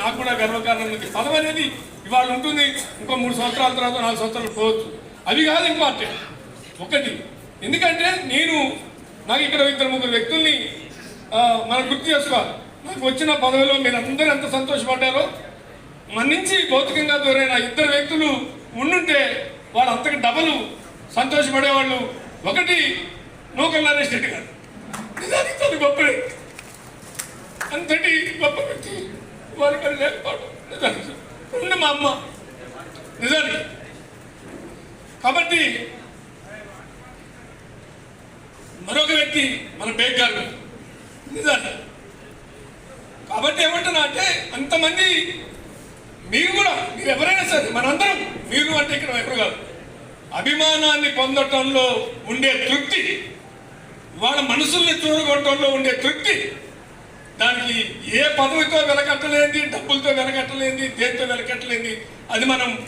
నాకు కూడా గర్వకారణం ఉంది. పదవి అనేది ఇవాళ ఉంటుంది. ఇంకో మూడు సంవత్సరాల తర్వాత నాలుగు సంవత్సరాలు పోవచ్చు. అది కాదు ఇంపార్టెంట్. ఒకటి ఎందుకంటే నేను నాకు ఇక్కడ ఇద్దరు ముగ్గురు వ్యక్తుల్ని మనం గుర్తు చేసుకోవాలి. నాకు వచ్చిన పదవిలో మీరు అందరూ ఎంత సంతోషపడ్డారో మన నుంచి భౌతికంగా దూరైన ఇద్దరు వ్యక్తులు ఉండుంటే వాళ్ళు అంతకు డబలు సంతోషపడేవాళ్ళు ఒకటి నూకల్ నరేష్ రెడ్డి గారు. నిజానికి గొప్ప వ్యక్తి. అంతటి గొప్ప వ్యక్తి. వారికి లేకపోవడం నిజానికి. రెండు మా అమ్మ. నిజానికి. కాబట్టి మరొక వ్యక్తి మన బేగ్ గారు. నిజానికి. కాబట్టి ఏమంటున్నా అంటే అంతమంది మీరు కూడా మీరు ఎవరైనా సరే మనందరం మీరు అంటే ఇక్కడ ఎవరు కాదు. అభిమానాన్ని పొందటంలో ఉండే తృప్తి వాళ్ళ మనసుల్ని చూడగొట్టడంలో ఉండే తృప్తి దానికి ఏ పదవితో వెలకట్టలేంది డబ్బులతో వెలకట్టలేంది దేనితో వెలకట్టలేంది అది మనం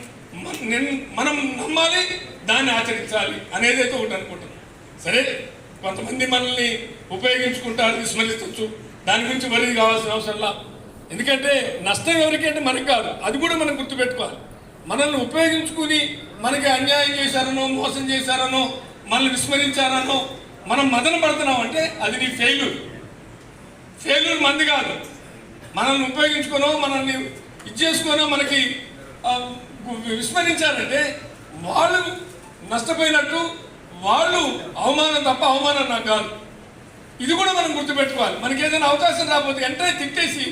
నిన్- మనం నమ్మాలి దాన్ని ఆచరించాలి అనేది అయితే ఒకటి అనుకుంటున్నాం. సరే కొంతమంది మనల్ని ఉపయోగించుకుంటారు విస్మరించవచ్చు దాని గురించి వరి కావాల్సిన అవసరంలా ఎందుకంటే నష్టం ఎవరికంటే మనకి కాదు. అది కూడా మనం గుర్తుపెట్టుకోవాలి. మనల్ని ఉపయోగించుకుని మనకి అన్యాయం చేశారనో మోసం చేశారనో మనల్ని విస్మరించారనో మనం మదన పడుతున్నాం అంటే అది నీ ఫెయిల్యూర్ ఫెయిల్యూర్ మంది కాదు. మనల్ని ఉపయోగించుకోనో మనల్ని ఇది మనకి విస్మరించారంటే వాళ్ళు నష్టపోయినట్టు వాళ్ళు అవమానం తప్ప అవమానం నాకు కాదు. ఇది కూడా మనం గుర్తుపెట్టుకోవాలి. మనకి ఏదైనా అవకాశం రాకపోతే వెంటనే తిట్టేసి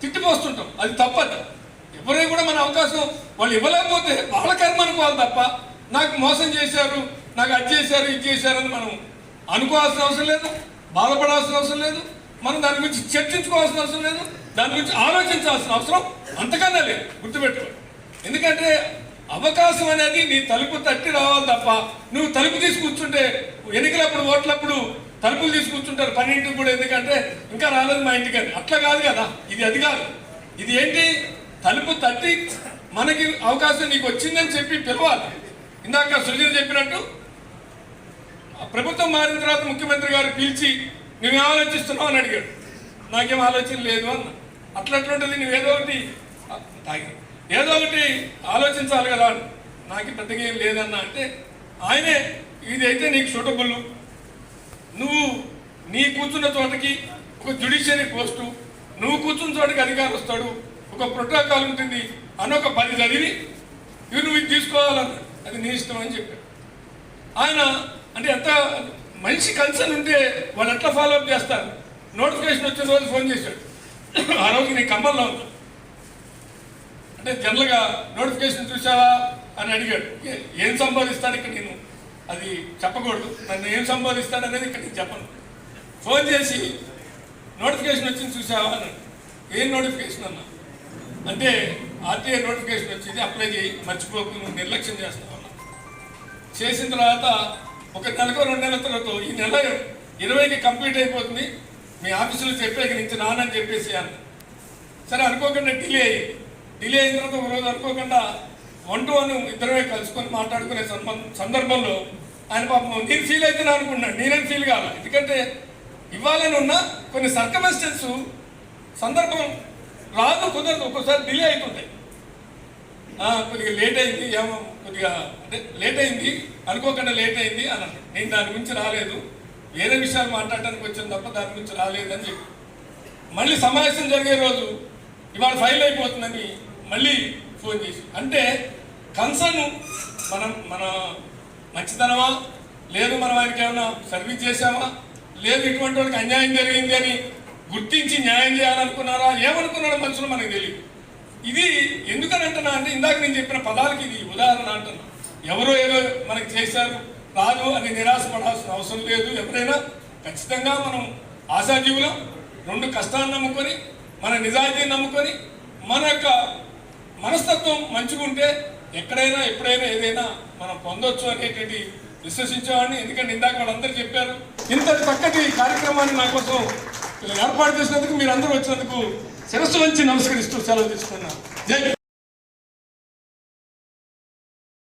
తిట్టిపోస్తుంటాం. అది తప్పదు. ఎవరైనా కూడా మన అవకాశం వాళ్ళు ఇవ్వలేకపోతే వాళ్ళ కర్మ అనుకోవాలి తప్ప నాకు మోసం చేశారు నాకు అది చేశారు ఇది చేశారు అని మనం అనుకోవాల్సిన అవసరం లేదు బాధపడాల్సిన అవసరం లేదు. మనం దాని గురించి చర్చించుకోవాల్సిన అవసరం లేదు. దాని గురించి ఆలోచించాల్సిన అవసరం అంతకన్నా లేదు. గుర్తుపెట్టుకోవాలి ఎందుకంటే అవకాశం అనేది నీ తలుపు తట్టి రావాలి తప్ప నువ్వు తలుపు తీసుకూర్చుంటే ఎన్నికలప్పుడు ఓట్లప్పుడు తలుపులు తీసుకూర్చుంటారు కూర్చుంటారు. కూడా ఎందుకంటే ఇంకా రాలేదు మా ఇంటికి అని. అట్లా కాదు కదా. ఇది అది కాదు. ఇది ఏంటి? తలుపు తట్టి మనకి అవకాశం నీకు వచ్చిందని చెప్పి పిలవాలి. ఇందాక సుజీర్ చెప్పినట్టు ప్రభుత్వం మారిన తర్వాత ముఖ్యమంత్రి గారు పిలిచి నువ్వు ఆలోచిస్తున్నావు అని అడిగాడు. నాకేం ఆలోచన లేదు అన్న. అట్లా అట్లుంటుంది నువ్వు ఏదో ఒకటి ఆ, తాగి. ఏదో ఒకటి ఆలోచించాలి కదా నాకు పెద్దగా ఏం లేదన్న అంటే ఆయనే ఇదైతే నీకు సూటబుల్ నువ్వు నీ కూర్చున్న చోటకి ఒక జుడిషియరీ పోస్టు నువ్వు కూర్చున్న చోటకి అధికారం వస్తాడు ఒక ప్రోటోకాల్ ఉంటుంది అని ఒక పది చదివి ఇవి నువ్వు ఇది తీసుకోవాలన్నా. అది నీ ఇష్టం అని చెప్పాడు. ఆయన అంటే ఎంత మనిషి కన్సర్న్ ఉంటే వాళ్ళు ఎట్లా ఫాలో అప్ చేస్తారు? నోటిఫికేషన్ వచ్చిన రోజు ఫోన్ చేశాడు. ఆ రోజు నీ కమ్మల్లో ఉంది. అంటే జనరల్గా నోటిఫికేషన్ చూసావా అని అడిగాడు. ఏం సంపాదిస్తాను ఇక్కడ నేను అది చెప్పకూడదు. నన్ను ఏం సంపాదిస్తాను అనేది ఇక్కడ నేను చెప్పను. ఫోన్ చేసి నోటిఫికేషన్ వచ్చింది చూసావా అని ఏం నోటిఫికేషన్ అన్నా? అంటే ఆర్టీఐ నోటిఫికేషన్ వచ్చింది అప్లై చేయి మర్చిపోకు నువ్వు నిర్లక్ష్యం చేస్తావు అన్నా. చేసిన తర్వాత ఒక నెలకు రెండు నెలల తర్వాత ఈ నెల ఇరవైకి కంప్లీట్ అయిపోతుంది. మీ ఆఫీసులో చెప్పాక నుంచి రానని చెప్పేసి అన్న. సరే అనుకోకుండా డిలే అయ్యింది. డిలే అయిన తర్వాత ఒక రోజు అనుకోకుండా వన్ టు వన్ ఇద్దరమే కలుసుకొని మాట్లాడుకునే సందర్భం- సందర్భంలో ఆయన పాపం నేను ఫీల్ అవుతున్నా అనుకున్నాను నేనేం ఫీల్ కావాలి ఎందుకంటే ఇవ్వాలని ఉన్న కొన్ని సర్కమిస్టెన్స్ సందర్భం రాదు కుదరదు. ఒక్కోసారి డిలే అవుతుంటాయి. కొద్దిగా లేట్ అయింది ఏమో కొద్దిగా అంటే లేట్ అయింది అనుకోకుండా లేట్ అయింది అని అన్నాడు. నేను దాని గురించి రాలేదు. వేరే విషయాలు మాట్లాడడానికి వచ్చాను తప్ప దాని గురించి రాలేదని చెప్పి మళ్ళీ సమావేశం జరిగే రోజు ఇవాళ ఫైల్ అయిపోతుందని మళ్ళీ ఫోన్ చేసి అంటే కన్సర్న్ మనం మన మంచితనమా? లేదు మనం ఆయనకి ఏమైనా సర్వీస్ చేశామా? లేదు ఇటువంటి వాళ్ళకి అన్యాయం జరిగింది అని గుర్తించి న్యాయం చేయాలనుకున్నారా? ఏమనుకున్నాడో మనుషులు మనకు తెలియదు. ఇది ఎందుకని అంటున్నా అంటే ఇందాక నేను చెప్పిన పదాలకి ఇది ఉదాహరణ అంటున్నా ఎవరో ఏదో మనకి చేశారు రాదు అని నిరాశపడాల్సిన అవసరం లేదు. ఎవరైనా ఖచ్చితంగా మనం ఆశాజీవులం రెండు కష్టాన్ని నమ్ముకొని మన నిజాయితీని నమ్ముకొని మన యొక్క మనస్తత్వం మంచిగా ఉంటే ఎక్కడైనా ఎప్పుడైనా ఏదైనా మనం పొందొచ్చు అనేటువంటి విశ్వసించేవాడిని. ఎందుకంటే ఇందాక వాళ్ళందరూ చెప్పారు ఇంత చక్కటి కార్యక్రమాన్ని నా కోసం ఏర్పాటు చేసినందుకు మీరు అందరూ వచ్చినందుకు శిరస్సు వంచి నమస్కరిస్తూ సెలవు తీసుకున్నాను. జై